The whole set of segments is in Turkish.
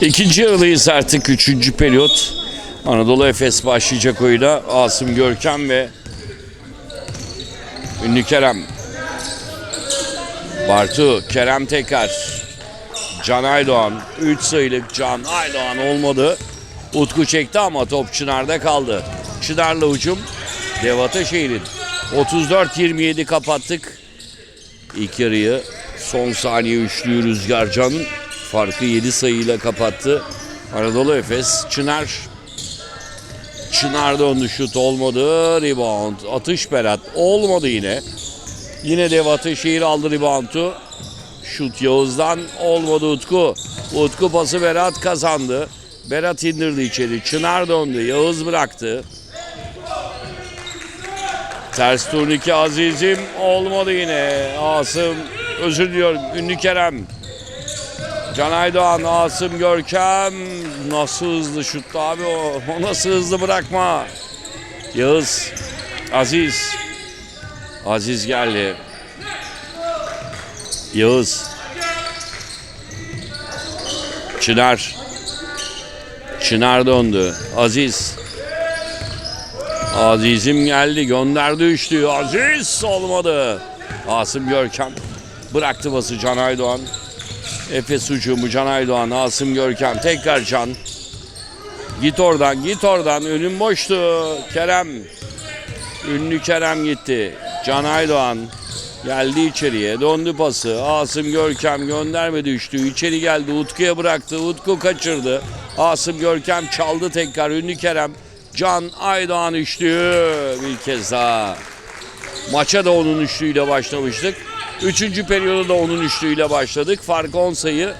İkinci yarıdayız artık. Üçüncü periyot. Anadolu Efes başlayacak oyuna. Asım Görkem ve Ünlü Kerem. Bartu, Kerem Tekar. Can Aydoğan. 3 sayılık Can Aydoğan olmadı. Utku çekti ama top Çınar'da kaldı. Çınar'la ucum Dev Ataşehir'in. 34-27 kapattık. İlk yarıyı son saniye üçlüyü Rüzgar Can farkı 7 sayıyla kapattı. Anadolu Efes Çınar Çınar döndü şut olmadı. Rebound. Atış Berat. Olmadı yine. Yine Dev Ataşehir aldı reboundu. Şut Yağız'dan olmadı Utku. Utku pası Berat kazandı. Berat indirdi içeri. Çınar döndü. Yağız bıraktı. Ters turnike Aziz'im olmadı yine. Asım özür diliyorum. Ünlü Kerem. Can Aydoğan, Asım Görkem. Nasıl hızlı şuttu abi o. O nasıl hızlı bırakma. Yağız. Aziz. Aziz geldi. Yağız. Çınar. Çınar döndü. Aziz. Aziz'im geldi. Gönderdi üçlüyü. Aziz olmadı. Asım Görkem. Bıraktı bası Can Aydoğan. Efes ucumu Can Aydoğan, Asım Görkem, tekrar Can. Git oradan, git oradan. Önüm boştu. Kerem. Ünlü Kerem gitti. Can Aydoğan geldi içeriye. Döndü pası. Asım Görkem göndermedi üçlü. İçeri geldi. Utku'ya bıraktı. Utku kaçırdı. Asım Görkem çaldı tekrar. Ünlü Kerem. Can Aydoğan üçlüğü bir kez daha. Maça da onun üçlüğüyle başlamıştık. Üçüncü periyoda da onun üçlüğüyle başladık. Fark 10 sayı.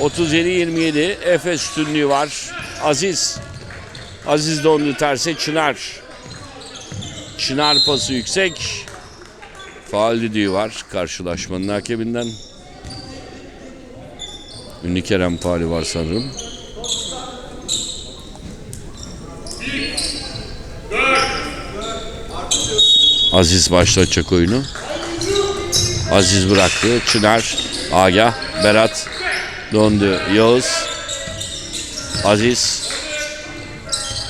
37-27. Efes üstünlüğü var. Aziz. Aziz döndü terse Çınar. Çınar pası yüksek. Faal düdüğü var karşılaşmanın hakebinden. Ünlü Kerem faali var sanırım. Aziz başlatacak oyunu. Aziz bıraktı. Çınar, Agah, Berat döndü. Yağız, Aziz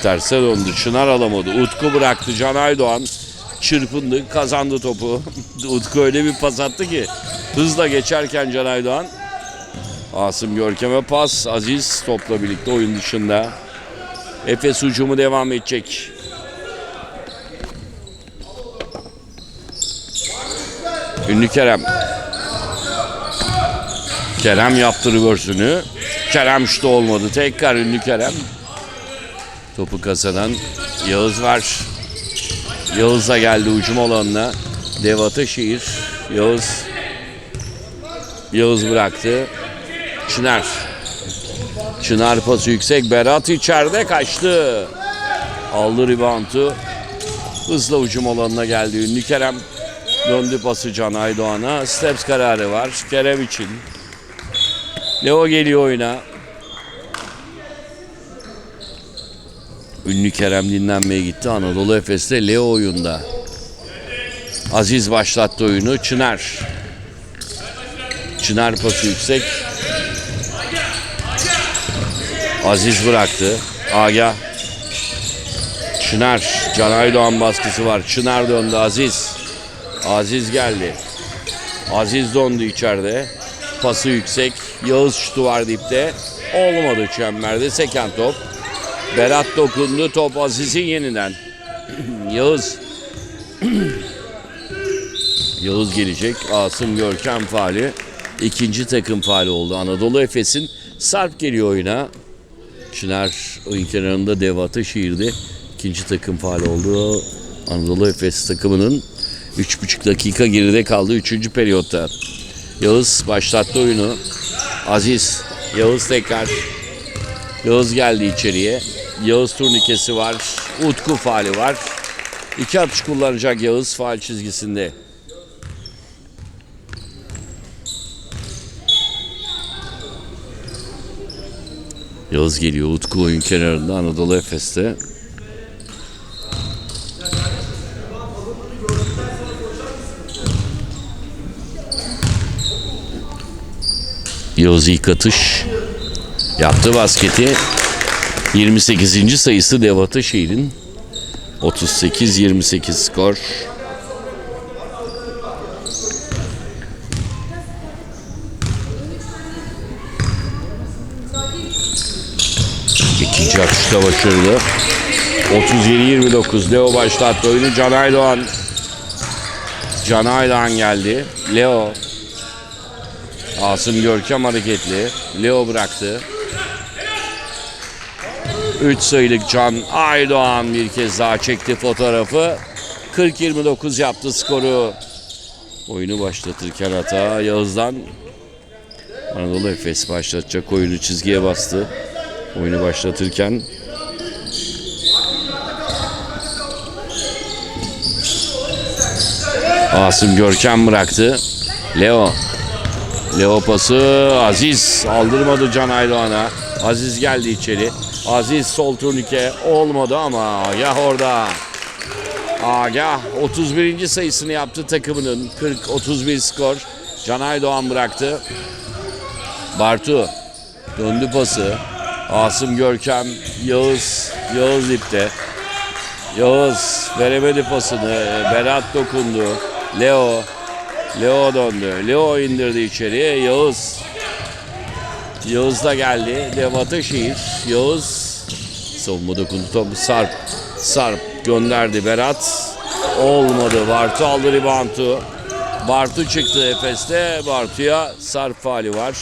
terse döndü. Çınar alamadı. Utku bıraktı. Can Aydoğan çırpındı. Kazandı topu. Utku öyle bir pas attı ki hızla geçerken Can Aydoğan Asım Görkem'e pas. Aziz topla birlikte oyun dışında. Efes ucumu devam edecek. Ünlü Kerem. Kerem yaptı reverse'ünü. Kerem şutu olmadı. Tekrar ünlü Kerem. Topu kazanan Yağız var. Yağız da geldi ucum alanına. Dev Ataşehir. Yağız. Yağız bıraktı. Çınar. Çınar pası yüksek. Berat içeride kaçtı. Aldı reboundu. Hızla ucum alanına geldi. Ünlü Kerem Döndü pası Can Aydoğan'a. Steps kararı var. Kerem için. Leo geliyor oyuna. Ünlü Kerem dinlenmeye gitti. Anadolu Efes'te Leo oyunda. Aziz başlattı oyunu. Çınar. Çınar pası yüksek. Aziz bıraktı. Agah. Çınar. Can Aydoğan baskısı var. Çınar döndü Aziz. Aziz geldi. Aziz dondu içeride. Pası yüksek. Yağız şutu var dipte. Olmadı çemberde. Seken top. Berat dokundu. Top Aziz'in yeniden. Yağız. Yağız gelecek. Asım Görkem faali. İkinci takım faali oldu. Anadolu Efes'in Sarp geliyor oyuna. Çınar oyun kenarında Dev Ataşehir'de ikinci takım faali oldu. Anadolu Efes takımının 3,5 dakika geride kaldı 3. periyotta. Yağız başlattı oyunu. Aziz. Yağız tekrar. Yağız geldi içeriye. Yağız turnikesi var. Utku faali var. İki atış kullanacak Yağız faal çizgisinde. Yağız geliyor. Utku oyun kenarında Anadolu Efes'te. Yağız ilk. Yaptı basketi. 28. sayısı Dev Ataşehir'in 38-28 skor. İkinci atışta başarılı. 37-29 Leo başlattı oyunu Can Aydoğan. Can Aydoğan geldi. Leo. Asım Görkem hareketli. Leo bıraktı. 3 sayılık Can Aydoğan bir kez daha çekti fotoğrafı. 40-29 yaptı skoru. Oyunu başlatırken hata Yağız'dan Anadolu Efes başlatacak oyunu çizgiye bastı. Oyunu başlatırken Asım Görkem bıraktı. Leo. Leo pası Aziz aldırmadı Can Aydoğan'a. Aziz geldi içeri. Aziz sol turnike olmadı ama Agah orada. Agah 31. sayısını yaptı takımının. 40-31 skor. Can Aydoğan bıraktı. Bartu döndü pası. Asım Görkem, Yağız, Yağız ipte. Yağız veremedi pasını. Berat dokundu. Leo. Leo döndü. Leo indirdi içeriye. Yağız. Yağız da geldi. Dev Ataşehir. Yağız. Savunma dokundu. Topu Sarp. Sarp gönderdi. Berat. Olmadı. Bartu aldı ribantu. Bartu çıktı Efes'te. Bartu'ya Sarp faali var.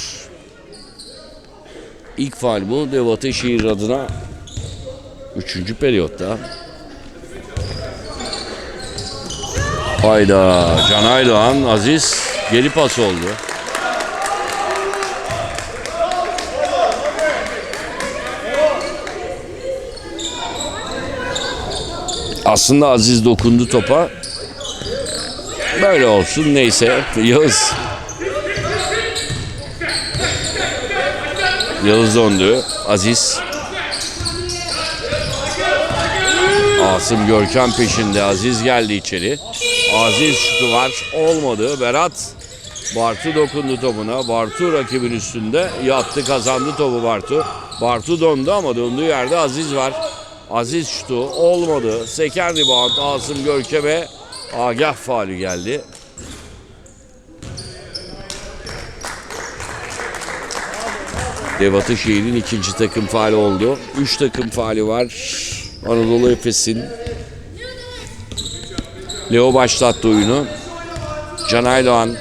İlk faal bu. Dev Ataşehir adına 3. periyotta. Hayda. Can Aydoğan, Aziz geri pas oldu. Aslında Aziz dokundu topa. Böyle olsun neyse. Yağız. Yağız döndü. Aziz. Asım Görkem peşinde. Aziz geldi içeri. Aziz şutu var. Olmadı. Berat Bartu dokundu topuna. Bartu rakibin üstünde. Yattı kazandı topu Bartu. Bartu döndü ama döndüğü yerde Aziz var. Aziz şutu olmadı. Seken rebound Asım Görkem'e Agah faali geldi. Dev Ataşehir'in ikinci takım faali oldu. Üç takım faali var. Anadolu Efes'in Leo başlattı oyunu. Can Aydoğan.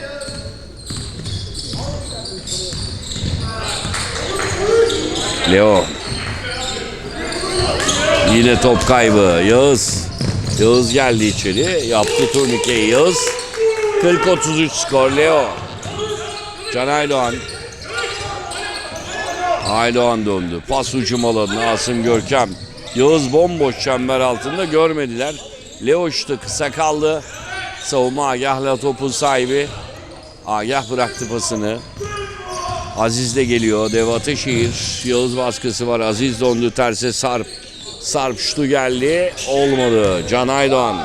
Leo. Yine top kaybı. Yağız. Yağız geldi içeri. Yaptı turnikeyi Yağız. 40-33 skor Leo. Can Aydoğan. Aydoğan döndü. Pas hücum alanına Asım Görkem. Yağız bomboş çember altında görmediler. Leo şutu kısa kaldı. Savunma Agah'la topun sahibi. Agah bıraktı pasını. Aziz de geliyor. Dev Ataşehir. Yağız baskısı var. Aziz döndü terse Sarp. Sarp şutu geldi. Olmadı. Can Aydoğan.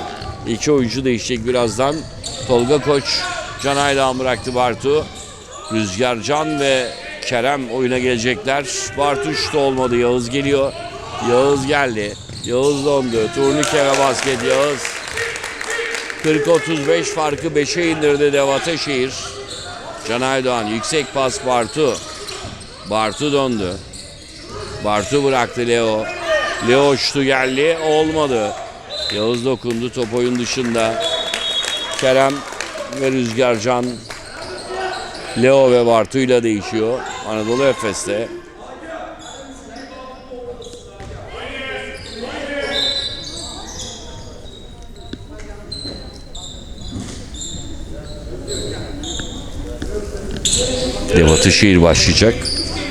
İki oyuncu değişecek birazdan. Tolga Koç. Can Aydoğan bıraktı Bartu. Rüzgar Can ve Kerem oyuna gelecekler. Bartu şutu olmadı. Yağız geliyor. Yağız geldi. Yağız döndü. Turnike basket Yağız. 40-35 farkı 5'e indirdi Dev Ataşehir. Can Aydoğan yüksek pas Bartu. Bartu döndü. Bartu bıraktı Leo. Leo şutu geldi. Olmadı. Yağız dokundu. Top oyun dışında. Kerem ve Rüzgar Can Leo ve Bartu ile değişiyor. Anadolu Efes'te. Ataşehir başlayacak.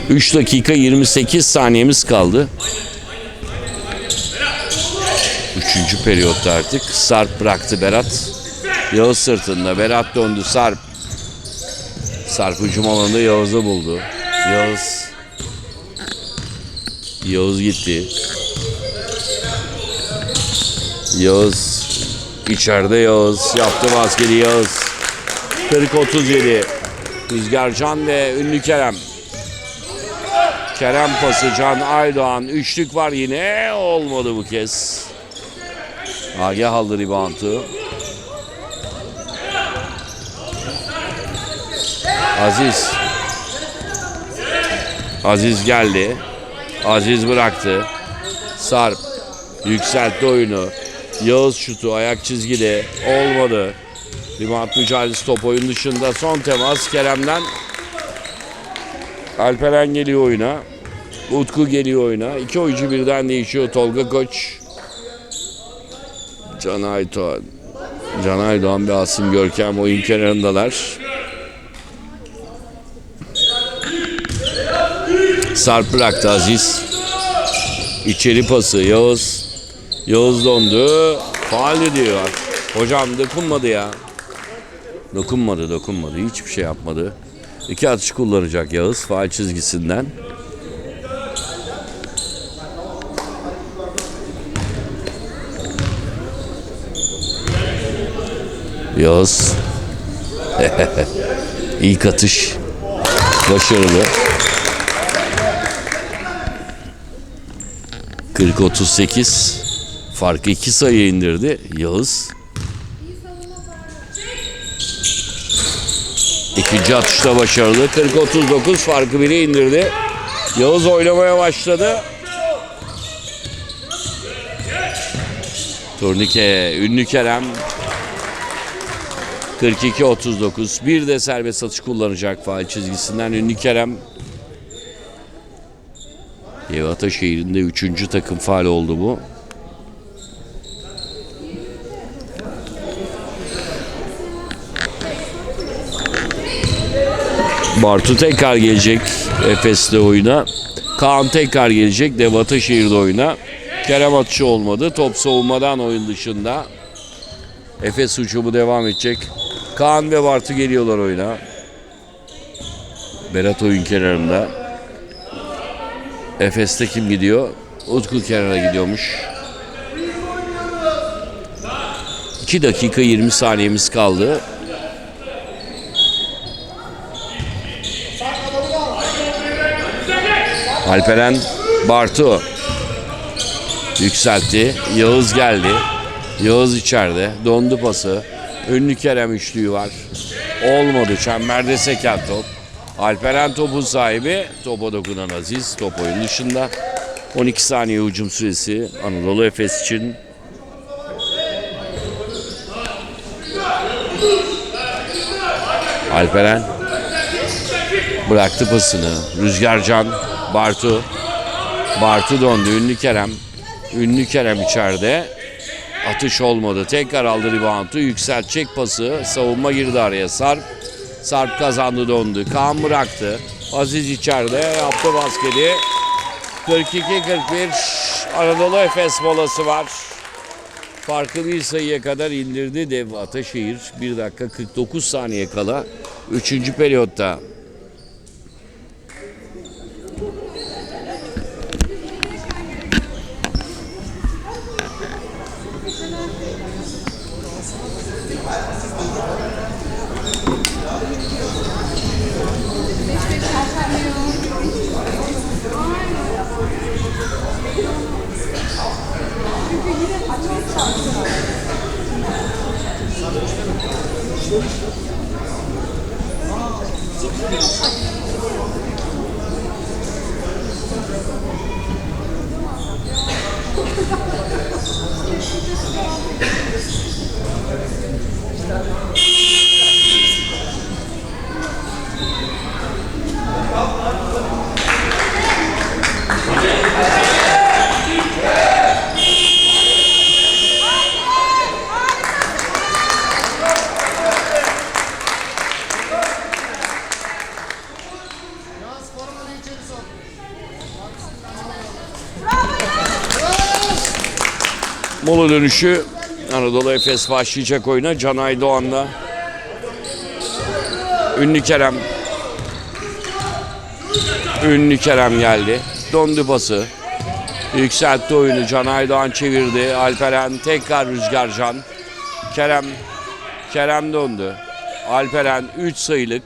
3 dakika 28 saniyemiz kaldı. Üçüncü periyotta artık. Sarp bıraktı Berat. Yağız sırtında. Berat döndü Sarp. Sarp hücum alanında Yağız'ı buldu. Yağız. Yağız gitti. Yağız. içeride Yağız. Yaptı basketi Yağız. 40-37. Rüzgar Can ve Ünlü Kerem. Kerem pası Can Aydoğan. Üçlük var yine. Olmadı bu kez. Agah aldı reboundu. Aziz. Aziz geldi. Aziz bıraktı. Sarp yükseltti oyunu. Yağız şutu ayak çizgide olmadı. Rebound mücadelesi top oyun dışında son temas Kerem'den. Alperen geliyor oyuna. Utku geliyor oyuna. İki oyuncu birden değişiyor. Tolga Koç. Can Aydoğan. Can Aydoğan ve Asim Görkem oyun kenarındalar. Sarp bıraktı Aziz. İçeri pası Yağız. Yağız dondu. Faal ediyor. Hocam dokunmadı ya. Dokunmadı dokunmadı. Hiçbir şey yapmadı. İki atış kullanacak Yağız faal çizgisinden. Yağız. İlk atış. Başarılı. 40-38 farkı iki sayı indirdi Yağız. İkinci atışta başarılı. 40-39 farkı bire indirdi. Yağız oynamaya başladı. Turnike, ünlü Kerem. 42-39. Bir de serbest atış kullanacak faal çizgisinden. Ünlü Kerem Yev Ataşehir'in de üçüncü takım faal oldu bu. Bartu tekrar gelecek Efes'te oyuna. Kaan tekrar gelecek Dev Ataşehir'de oyuna. Kerem atışı olmadı. Top savunmadan oyun dışında. Efes hücumu devam edecek. Kaan ve Bartu geliyorlar oyuna. Berat oyun kenarında. Efes'te kim gidiyor? Utku kenara gidiyormuş. 2 dakika 20 saniyemiz kaldı. Alperen Bartu yükseltti. Yağız geldi. Yağız içeride. Dondu pası. Ünlü Kerem üçlüğü var. Olmadı. Çemberde seken top. Alperen topun sahibi. Topa dokunan Aziz. Top oyun dışında. 12 saniye hücum süresi Anadolu Efes için. Alperen bıraktı pasını. Rüzgarcan, Bartu. Bartu döndü. Ünlü Kerem. Ünlü Kerem içeride. Atış olmadı. Tekrar aldı reboundu. Yükseltecek pası. Savunma girdi araya. Sarp. Sarp kazandı döndü. Kaan bıraktı. Aziz içeride yaptı basketi. 42-41 Anadolu Efes molası var. Farkı bir sayıya kadar indirdi dev Ataşehir. 1 dakika 49 saniye kala 3. periyotta. Thank you. Mola dönüşü Anadolu Efes başlayacak oyuna. Canay Doğan'la Ünlü Kerem Ünlü Kerem geldi. Dondu pası. Yükseltti oyunu. Canay Doğan çevirdi. Alperen tekrar Rüzgarcan. Kerem Kerem döndü. Alperen 3 sayılık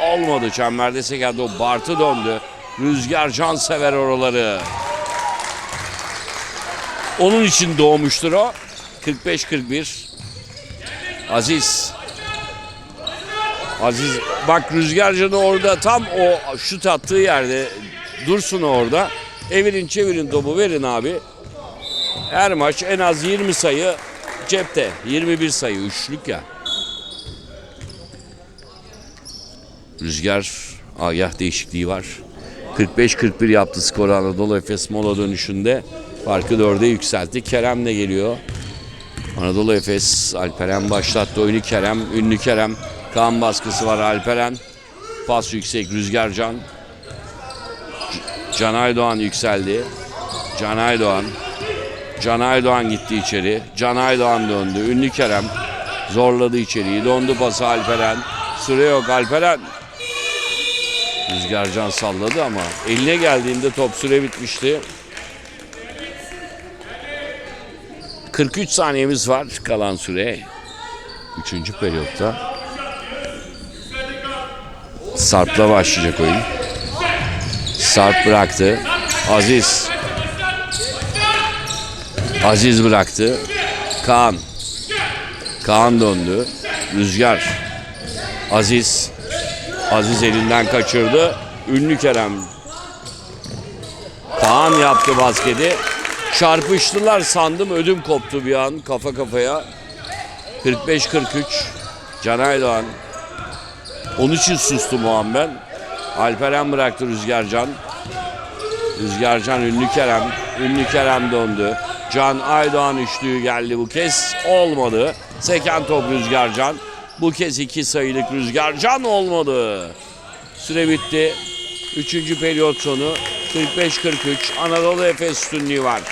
olmadı. Çemberde sekerde o Bartı döndü. Rüzgar can sever oraları. Onun için doğmuştur o. 45-41. Aziz. Aziz bak Rüzgarcan'ı orada tam o şut attığı yerde dursun orada. Evirin çevirin topu verin abi. Her maç en az 20 sayı cepte. 21 sayı üçlük ya. Rüzgar agah değişikliği var. 45-41 yaptı skoru Anadolu Efes mola dönüşünde. Farkı 4'e yükseltti. Kerem de geliyor. Anadolu Efes Alperen başlattı oyunu Kerem. Ünlü Kerem. Kaan baskısı var Alperen. Pas yüksek Rüzgar Can. Can Aydoğan yükseldi. Can Aydoğan. Can Aydoğan gitti içeri. Can Aydoğan döndü. Ünlü Kerem zorladı içeriği. Dondu pası Alperen. Süre yok Alperen. Rüzgar Can salladı ama eline geldiğinde top süre bitmişti. 43 saniyemiz var kalan süre. Üçüncü periyotta. Sarp'la başlayacak oyun. Sarp bıraktı. Aziz. Aziz bıraktı. Kaan. Kaan döndü. Rüzgar. Aziz. Aziz elinden kaçırdı. Ünlü Kerem. Kaan yaptı basketi. Çarpıştılar sandım ödüm koptu bir an kafa kafaya. 45-43 Can Aydoğan. Onun için an ben. Alperen bıraktı Rüzgarcan. Rüzgarcan Ünlü Kerem. Ünlü Kerem döndü. Can Aydoğan üçlüğü geldi bu kez. Olmadı. Seken top Rüzgarcan. Bu kez iki sayılık Rüzgarcan olmadı. Süre bitti. Üçüncü periyot sonu 45-43 Anadolu Efes üstünlüğü var.